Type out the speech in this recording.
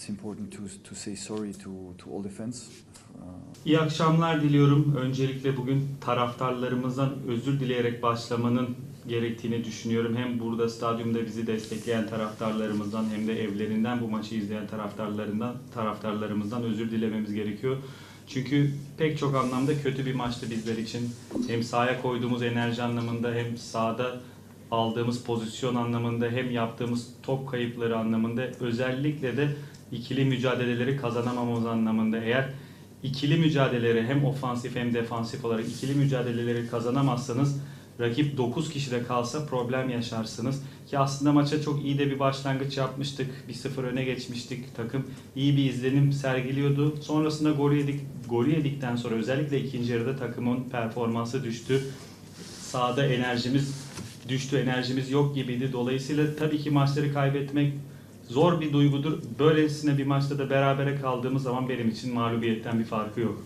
it's important to to say sorry to to all the fans. Uh, İyi akşamlar diliyorum. Öncelikle bugün taraftarlarımızdan özür dileyerek başlamanın gerektiğini düşünüyorum. Hem burada stadyumda bizi destekleyen taraftarlarımızdan hem de evlerinden bu maçı izleyen taraftarlarından taraftarlarımızdan özür dilememiz gerekiyor. Çünkü pek çok anlamda kötü bir maçtı bizler için. Hem sahaya koyduğumuz enerji anlamında hem sahada aldığımız pozisyon anlamında hem yaptığımız top kayıpları anlamında özellikle de ikili mücadeleleri kazanamamamız anlamında eğer ikili mücadeleleri hem ofansif hem defansif olarak ikili mücadeleleri kazanamazsanız rakip 9 kişi de kalsa problem yaşarsınız. Ki aslında maça çok iyi de bir başlangıç yapmıştık. 1-0 öne geçmiştik. Takım iyi bir izlenim sergiliyordu. Sonrasında golü yedik. Golü yedikten sonra özellikle ikinci yarıda takımın performansı düştü. Sahada enerjimiz düştü. Enerjimiz yok gibiydi. Dolayısıyla tabii ki maçları kaybetmek zor bir duygudur. Böylesine bir maçta da berabere kaldığımız zaman benim için mağlubiyetten bir farkı yok.